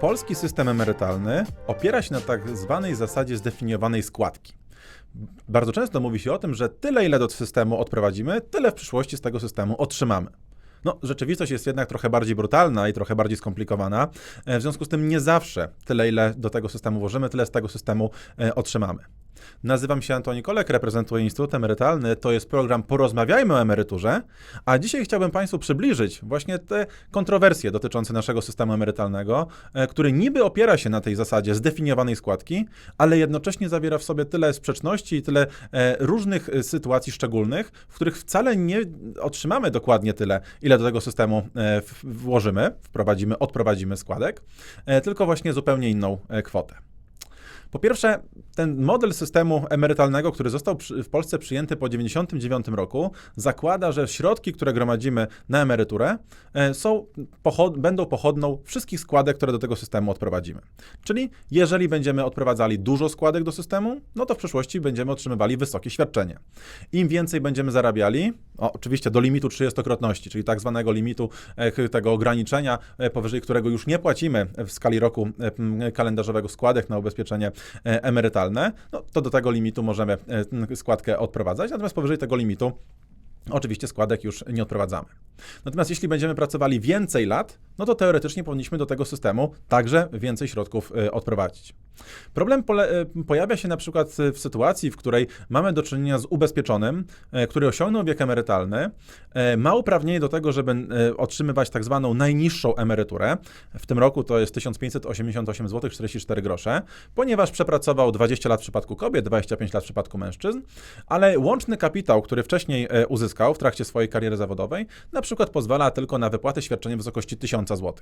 Polski system emerytalny opiera się na tak zwanej zasadzie zdefiniowanej składki. Bardzo często mówi się o tym, że tyle, ile do systemu odprowadzimy, tyle w przyszłości z tego systemu otrzymamy. No, rzeczywistość jest jednak trochę bardziej brutalna i trochę bardziej skomplikowana. E, W związku z tym nie zawsze tyle, ile do tego systemu włożymy, tyle z tego systemu e, otrzymamy. Nazywam się Antoni Kolek, reprezentuję Instytut Emerytalny. To jest program Porozmawiajmy o emeryturze, a dzisiaj chciałbym Państwu przybliżyć właśnie te kontrowersje dotyczące naszego systemu emerytalnego, e, który niby opiera się na tej zasadzie zdefiniowanej składki, ale jednocześnie zawiera w sobie tyle sprzeczności i tyle e, różnych e, sytuacji szczególnych, w których wcale nie otrzymamy dokładnie tyle, ile do tego systemu włożymy, wprowadzimy, odprowadzimy składek, tylko właśnie zupełnie inną kwotę. Po pierwsze, ten model systemu emerytalnego, który został w Polsce przyjęty po 1999 roku, zakłada, że środki, które gromadzimy na emeryturę, e, są, pochod, będą pochodną wszystkich składek, które do tego systemu odprowadzimy. Czyli jeżeli będziemy odprowadzali dużo składek do systemu, no to w przyszłości będziemy otrzymywali wysokie świadczenie. Im więcej będziemy zarabiali, o, oczywiście do limitu 30-krotności, czyli tak zwanego limitu e, tego ograniczenia, e, powyżej którego już nie płacimy w skali roku kalendarzowego składek na ubezpieczenie emerytalne, no to do tego limitu możemy e, składkę odprowadzać, natomiast powyżej tego limitu Oczywiście składek już nie odprowadzamy. Natomiast jeśli będziemy pracowali więcej lat, no to teoretycznie powinniśmy do tego systemu także więcej środków y, odprowadzić. Problem y, pojawia się na przykład y, w sytuacji, w której mamy do czynienia z ubezpieczonym, y, który osiągnął wiek emerytalny, ma uprawnienie do tego, żeby otrzymywać tak zwaną najniższą emeryturę. W tym roku to jest 1588 zł 44 grosze, ponieważ przepracował 20 lat w przypadku kobiet, 25 lat w przypadku mężczyzn, ale łączny kapitał, który wcześniej e, uzyskał w trakcie swojej kariery zawodowej, na przykład pozwala tylko na wypłatę świadczenia w wysokości 1000 zł.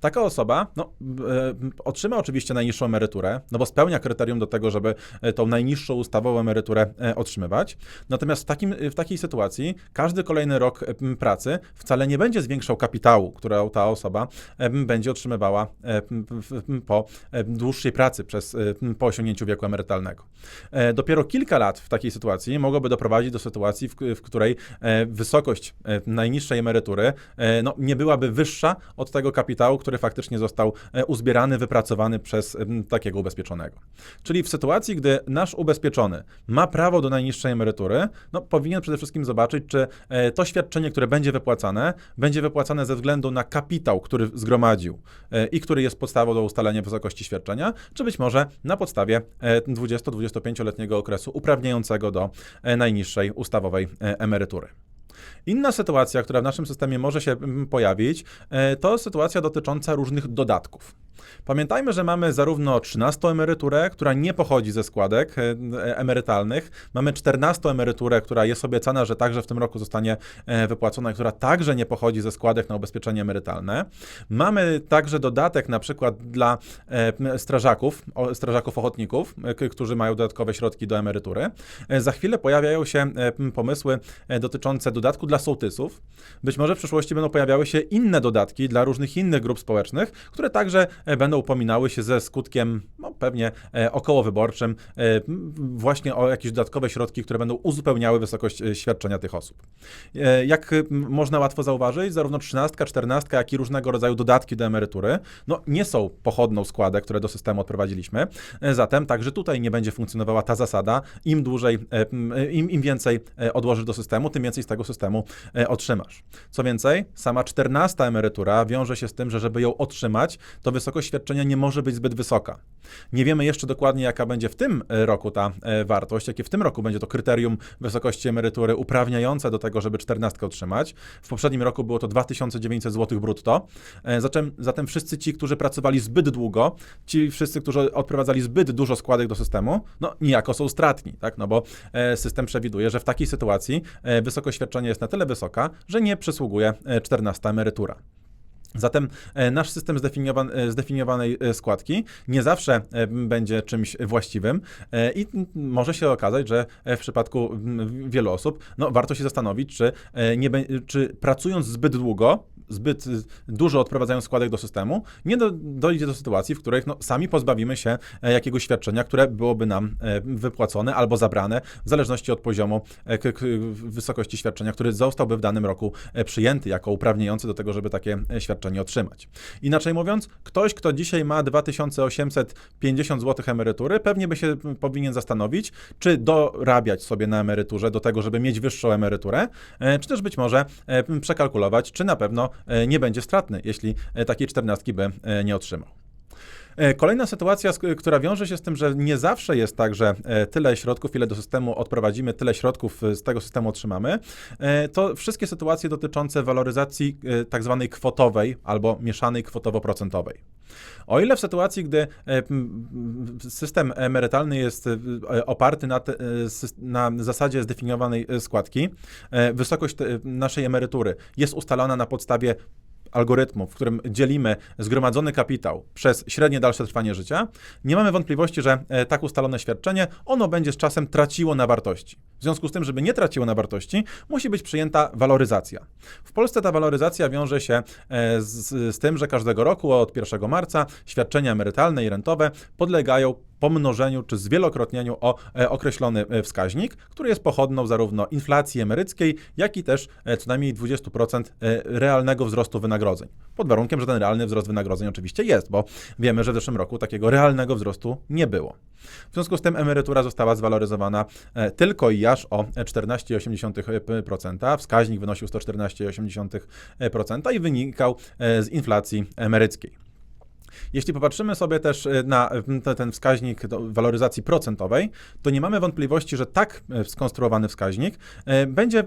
Taka osoba no, e, otrzyma oczywiście najniższą emeryturę, no bo spełnia kryterium do tego, żeby e, tą najniższą ustawową emeryturę e, otrzymywać. Natomiast w, takim, w takiej sytuacji każdy kolejny rok e, pracy wcale nie będzie zwiększał kapitału, którą ta osoba e, będzie otrzymywała e, po e, dłuższej pracy przez, e, po osiągnięciu wieku emerytalnego. E, Dopiero kilka lat w takiej sytuacji mogłoby doprowadzić do sytuacji, w, w której e, wysokość e, najniższej emerytury e, no, nie byłaby wyższa od tego kapitału, który faktycznie został e, uzbierany, wypracowany przez em, takiego ubezpieczonego. Czyli w sytuacji, gdy nasz ubezpieczony ma prawo do najniższej emerytury, no, powinien przede wszystkim zobaczyć, czy e, to świadczenie, które będzie wypłacane, będzie wypłacane ze względu na kapitał, który zgromadził e, i który jest podstawą do ustalenia wysokości świadczenia, czy być może na podstawie e, 20-25-letniego okresu uprawniającego do e, najniższej ustawowej e, emerytury. Inna sytuacja, która w naszym systemie może się mm, pojawić, e, to sytuacja dotycząca różnych dodatków. Pamiętajmy, że mamy zarówno 13 emeryturę, która nie pochodzi ze składek e, e, emerytalnych, mamy 14 emeryturę, która jest obiecana, że także w tym roku zostanie e, wypłacona, która także nie pochodzi ze składek na ubezpieczenie emerytalne. Mamy także dodatek na przykład dla strażaków, strażaków ochotników, którzy mają dodatkowe środki do emerytury. Za chwilę pojawiają się pomysły dotyczące dodatku dla sołtysów. Być może w przyszłości będą pojawiały się inne dodatki dla różnych innych grup społecznych, które także będą upominały się ze skutkiem no, pewnie e, okołowyborczym e, właśnie o jakieś dodatkowe środki, które będą uzupełniały wysokość e, świadczenia tych osób. E, Jak można łatwo zauważyć, zarówno 13, 14, jak i różnego rodzaju dodatki do emerytury, no nie są pochodną składek, które do systemu odprowadziliśmy. E, Zatem także tutaj nie będzie funkcjonowała ta zasada, im dłużej, e, e, im, im więcej e, odłożysz do systemu, tym więcej z tego systemu e, otrzymasz. Co więcej, sama 14 emerytura wiąże się z tym, że żeby ją otrzymać, to wysokość świadczenia nie może być zbyt wysoka. Nie wiemy jeszcze dokładnie, jaka będzie w tym e, roku ta e, wartość, jakie w tym roku będzie to kryterium wysokości emerytury uprawniające do tego, żeby 14 otrzymać. W poprzednim roku było to 2900 zł brutto. E, Zatem, zatem wszyscy ci, którzy pracowali zbyt długo, ci wszyscy, którzy odprowadzali zbyt dużo składek do systemu, no niejako są stratni, tak? No bo system przewiduje, że w takiej sytuacji wysokość świadczenia jest na tyle wysoka, że nie przysługuje 14 emerytura. Zatem e, nasz system e, zdefiniowanej e, składki nie zawsze będzie czymś właściwym i może się okazać, że w przypadku wielu osób no, warto się zastanowić, czy, nie, czy pracując zbyt długo zbyt y, dużo odprowadzają składek do systemu, nie do, dojdzie do sytuacji, w których no, sami pozbawimy się jakiegoś świadczenia, które byłoby nam wypłacone albo zabrane, w zależności od poziomu wysokości świadczenia, który zostałby w danym roku przyjęty jako uprawniający do tego, żeby takie e, otrzymać. Inaczej mówiąc, ktoś, kto dzisiaj ma 2850 zł emerytury, pewnie by się powinien zastanowić, czy dorabiać sobie na emeryturze do tego, żeby mieć wyższą emeryturę, e, czy też być może e, przekalkulować, czy na pewno e, nie będzie stratny, jeśli takiej czternastki by nie otrzymał. E, Kolejna sytuacja, z- która wiąże się z tym, że nie zawsze jest tak, że e, tyle środków, ile do systemu odprowadzimy, tyle środków e, z tego systemu otrzymamy, e, to wszystkie sytuacje dotyczące waloryzacji e, tak zwanej kwotowej albo mieszanej kwotowo-procentowej. O ile w sytuacji, gdy e, system emerytalny jest e, oparty na, te, e, na zasadzie zdefiniowanej e, składki, e, wysokość naszej emerytury jest ustalona na podstawie algorytmu, w którym dzielimy zgromadzony kapitał przez średnie dalsze trwanie życia, nie mamy wątpliwości, że e, tak ustalone świadczenie, ono będzie z czasem traciło na wartości. W związku z tym, żeby nie traciło na wartości, musi być przyjęta waloryzacja. W Polsce ta waloryzacja wiąże się e, z, z tym, że każdego roku od 1 marca świadczenia emerytalne i rentowe podlegają pomnożeniu czy zwielokrotnieniu o e, określony e, wskaźnik, który jest pochodną zarówno inflacji emeryckiej, jak i też e, co najmniej 20% e, realnego wzrostu wynagrodzeń. Pod warunkiem, że ten realny wzrost wynagrodzeń oczywiście jest, bo wiemy, że w zeszłym roku takiego realnego wzrostu nie było. W związku z tym emerytura została zwaloryzowana tylko i aż o 14,8%. Wskaźnik wynosił 114,8% i wynikał z inflacji emeryckiej. Jeśli popatrzymy sobie też e, na te- ten wskaźnik waloryzacji procentowej, to nie mamy wątpliwości, że tak e, skonstruowany wskaźnik e, będzie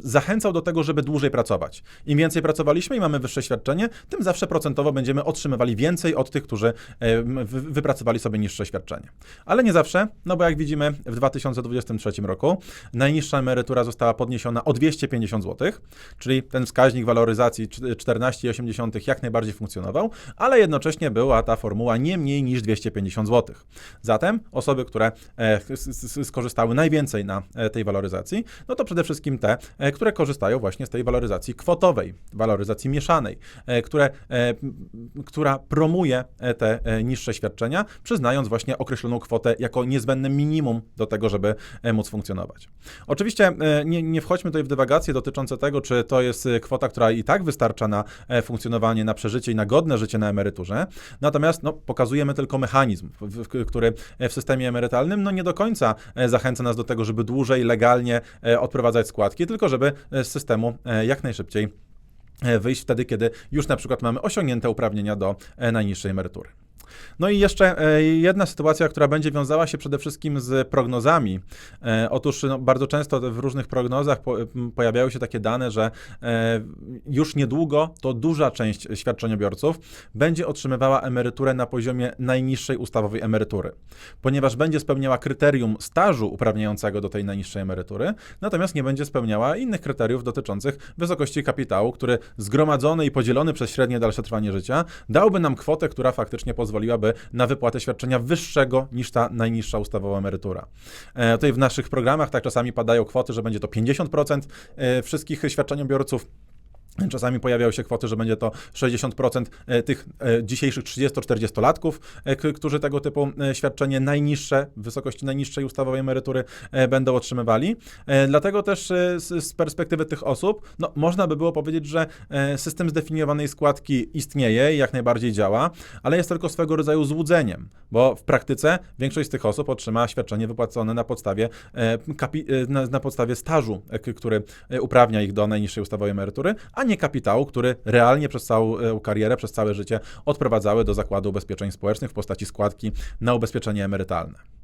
zachęcał do tego, żeby dłużej pracować. Im więcej pracowaliśmy i mamy wyższe świadczenie, tym zawsze procentowo będziemy otrzymywali więcej od tych, którzy e, wypracowali sobie niższe świadczenie. Ale nie zawsze, no bo jak widzimy w 2023 roku najniższa emerytura została podniesiona o 250 zł, czyli ten wskaźnik waloryzacji cz- 14,8 jak najbardziej funkcjonował, ale jednocześnie była ta formuła nie mniej niż 250 zł. Zatem osoby, które e, skorzystały najwięcej na e, tej waloryzacji, no to przede wszystkim te, e, które korzystają właśnie z tej waloryzacji kwotowej, waloryzacji mieszanej, które, która promuje te niższe świadczenia, przyznając właśnie określoną kwotę jako niezbędne minimum do tego, żeby móc funkcjonować. Oczywiście nie, nie wchodźmy tutaj w dywagacje dotyczące tego, czy to jest kwota, która i tak wystarcza na funkcjonowanie, na przeżycie i na godne życie na emeryturze. Natomiast no, pokazujemy tylko mechanizm, w, w, który w systemie emerytalnym no, nie do końca e, zachęca nas do tego, żeby dłużej, legalnie e, odprowadzać składki, tylko żeby e, z systemu jak najszybciej wyjść wtedy, kiedy już na przykład mamy osiągnięte uprawnienia do najniższej emerytury. No i jeszcze e, jedna sytuacja, która będzie wiązała się przede wszystkim z prognozami. E, Otóż no, bardzo często w różnych prognozach po, pojawiają się takie dane, że e, już niedługo to duża część świadczeniobiorców będzie otrzymywała emeryturę na poziomie najniższej ustawowej emerytury, ponieważ będzie spełniała kryterium stażu uprawniającego do tej najniższej emerytury, natomiast nie będzie spełniała innych kryteriów dotyczących wysokości kapitału, który zgromadzony i podzielony przez średnie dalsze trwanie życia dałby nam kwotę, która faktycznie pozwoliłaby na wypłatę świadczenia wyższego niż ta najniższa ustawowa emerytura. E, tutaj w naszych programach tak czasami padają kwoty, że będzie to 50% e, wszystkich świadczeniobiorców. Czasami pojawiają się kwoty, że będzie to 60% e, tych e, dzisiejszych 30-40-latków, e, którzy tego typu świadczenie najniższe, w wysokości najniższej ustawowej emerytury będą otrzymywali. Dlatego też z, perspektywy tych osób, no, można by było powiedzieć, że system zdefiniowanej składki istnieje i jak najbardziej działa, ale jest tylko swego rodzaju złudzeniem, bo w praktyce większość z tych osób otrzyma świadczenie wypłacone na podstawie, na, na podstawie stażu, który uprawnia ich do najniższej ustawowej emerytury, a nie kapitału, który realnie przez całą e, karierę, przez całe życie odprowadzały do Zakładu Ubezpieczeń Społecznych w postaci składki na ubezpieczenie emerytalne.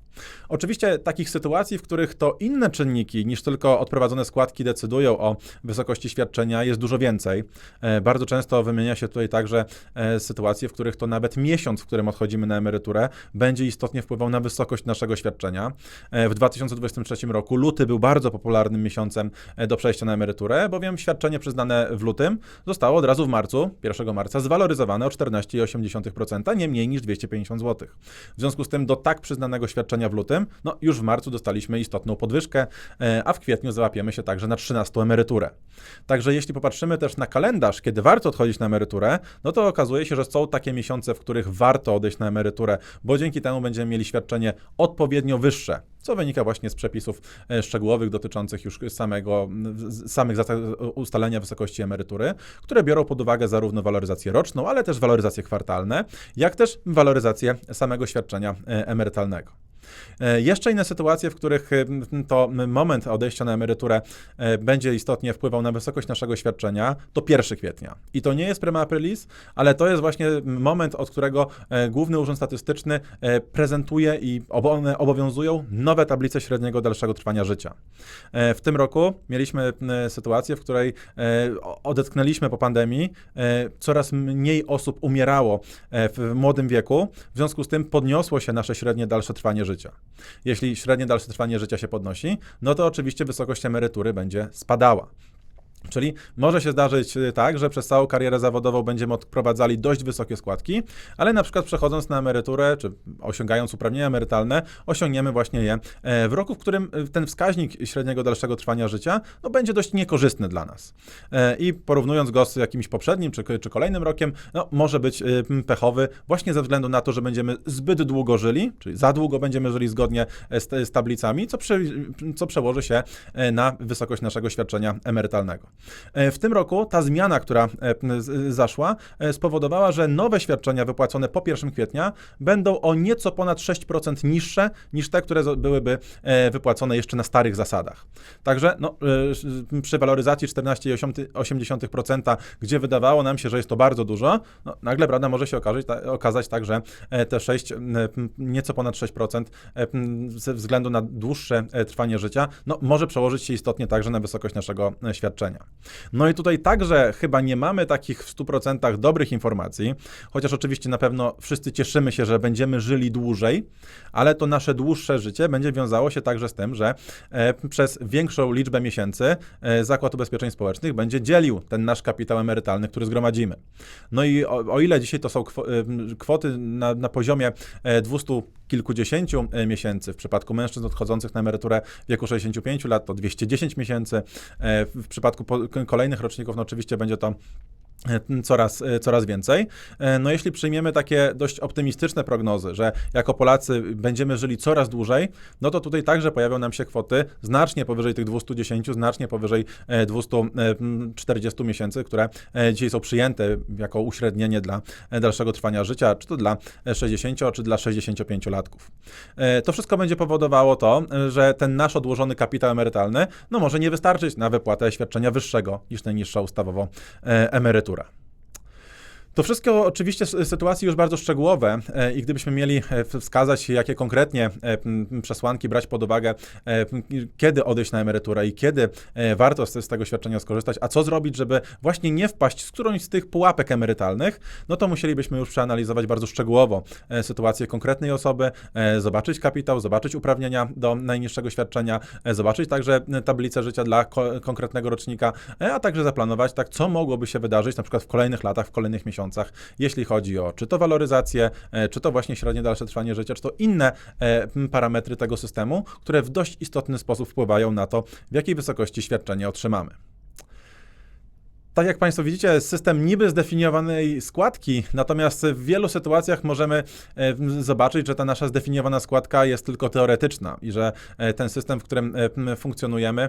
Oczywiście takich sytuacji, w których to inne czynniki niż tylko odprowadzone składki decydują o wysokości świadczenia, jest dużo więcej. E, Bardzo często wymienia się tutaj także e, sytuacje, w których to nawet miesiąc, w którym odchodzimy na emeryturę, będzie istotnie wpływał na wysokość naszego świadczenia. E, W 2023 roku luty był bardzo popularnym miesiącem do przejścia na emeryturę, bowiem świadczenie przyznane w lutym zostało od razu w marcu, 1 marca, zwaloryzowane o 14,8%, nie mniej niż 250 zł. W związku z tym do tak przyznanego świadczenia w lutym, no już w marcu dostaliśmy istotną podwyżkę, e, a w kwietniu załapiemy się także na 13 emeryturę. Także jeśli popatrzymy też na kalendarz, kiedy warto odchodzić na emeryturę, no to okazuje się, że są takie miesiące, w których warto odejść na emeryturę, bo dzięki temu będziemy mieli świadczenie odpowiednio wyższe co wynika właśnie z przepisów e, szczegółowych dotyczących już samego, samych ustalenia wysokości emerytury, które biorą pod uwagę zarówno waloryzację roczną, ale też waloryzacje kwartalne, jak też waloryzację samego świadczenia e, emerytalnego. E, jeszcze inne sytuacje, w których e, to moment odejścia na emeryturę e, będzie istotnie wpływał na wysokość naszego świadczenia, to 1 kwietnia. I to nie jest prima aprilis, ale to jest właśnie moment, od którego Główny Urząd Statystyczny prezentuje i obowiązują nowe tablice średniego dalszego trwania życia. W tym roku mieliśmy sytuację, w której odetknęliśmy po pandemii, coraz mniej osób umierało w młodym wieku, w związku z tym podniosło się nasze średnie dalsze trwanie życia życia. Jeśli średnie dalsze trwanie życia się podnosi, no to oczywiście wysokość emerytury będzie spadała. Czyli może się zdarzyć y, tak, że przez całą karierę zawodową będziemy odprowadzali dość wysokie składki, ale na przykład przechodząc na emeryturę, czy osiągając uprawnienia emerytalne, osiągniemy właśnie je e, w roku, w którym y, ten wskaźnik średniego dalszego trwania życia no, będzie dość niekorzystny dla nas. E, I porównując go z jakimś poprzednim czy, czy kolejnym rokiem, no, może być y, pechowy właśnie ze względu na to, że będziemy zbyt długo żyli, czyli za długo będziemy żyli zgodnie e, z, z tablicami, co, prze, co przełoży się na wysokość naszego świadczenia emerytalnego. E, w tym roku ta zmiana, która e, zaszła, e, spowodowała, że nowe świadczenia wypłacone po 1 kwietnia będą o nieco ponad 6% niższe niż te, które byłyby wypłacone jeszcze na starych zasadach. Także no, przy waloryzacji 14,8%, gdzie wydawało nam się, że jest to bardzo dużo, no, nagle prawda, może się okazać, okazać tak, że te 6, nieco ponad 6% ze względu na dłuższe trwanie życia, no, może przełożyć się istotnie także na wysokość naszego świadczenia. No i tutaj także chyba nie mamy takich w 100% dobrych informacji, chociaż oczywiście na pewno wszyscy cieszymy się, że będziemy żyli dłużej, ale to nasze dłuższe życie będzie wiązało się także z tym, że e, przez większą liczbę miesięcy e, Zakład Ubezpieczeń Społecznych będzie dzielił ten nasz kapitał emerytalny, który zgromadzimy. No i o, o ile dzisiaj to są e, kwoty na, na poziomie 200 kilkudziesięciu miesięcy, w przypadku mężczyzn odchodzących na emeryturę w wieku 65 lat to 210 miesięcy, w przypadku kolejnych roczników, no oczywiście będzie to E, coraz, e, coraz więcej. E, no jeśli przyjmiemy takie dość optymistyczne prognozy, że jako Polacy będziemy żyli coraz dłużej, no to tutaj także pojawią nam się kwoty znacznie powyżej tych 210, znacznie powyżej 240 miesięcy, które dzisiaj są przyjęte jako uśrednienie dla dalszego trwania życia, czy to dla 60, czy dla 65-latków. To wszystko będzie powodowało to, że ten nasz odłożony kapitał emerytalny, no może nie wystarczyć na wypłatę świadczenia wyższego niż najniższa ustawowo emerytura. Agora. To wszystko oczywiście sytuacje już bardzo szczegółowe e, i gdybyśmy mieli e, wskazać, jakie konkretnie e, przesłanki brać pod uwagę, kiedy odejść na emeryturę i kiedy warto z tego świadczenia skorzystać, a co zrobić, żeby właśnie nie wpaść z którąś z tych pułapek emerytalnych, no to musielibyśmy już przeanalizować bardzo szczegółowo sytuację konkretnej osoby, zobaczyć kapitał, zobaczyć uprawnienia do najniższego świadczenia, zobaczyć także tablicę życia dla konkretnego rocznika, a także zaplanować tak, co mogłoby się wydarzyć na przykład w kolejnych latach, w kolejnych miesiącach miesiącach, jeśli chodzi o czy to waloryzację, e, czy to właśnie średnie dalsze trwanie życia, czy to inne e, parametry tego systemu, które w dość istotny sposób wpływają na to, w jakiej wysokości świadczenie otrzymamy tak jak Państwo widzicie, system niby zdefiniowanej składki, natomiast w wielu sytuacjach możemy e, zobaczyć, że ta nasza zdefiniowana składka jest tylko teoretyczna i że e, ten system, w którym e, funkcjonujemy,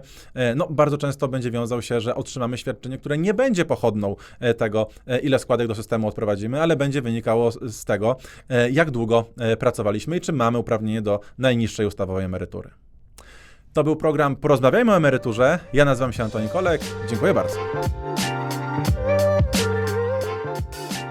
no, bardzo często będzie wiązał się, że otrzymamy świadczenie, które nie będzie pochodną tego, ile składek do systemu odprowadzimy, ale będzie wynikało z tego, jak długo pracowaliśmy i czy mamy uprawnienie do najniższej ustawowej emerytury. To był program Porozmawiajmy o emeryturze. Ja nazywam się Antoni Kolek. Dziękuję bardzo. Bye.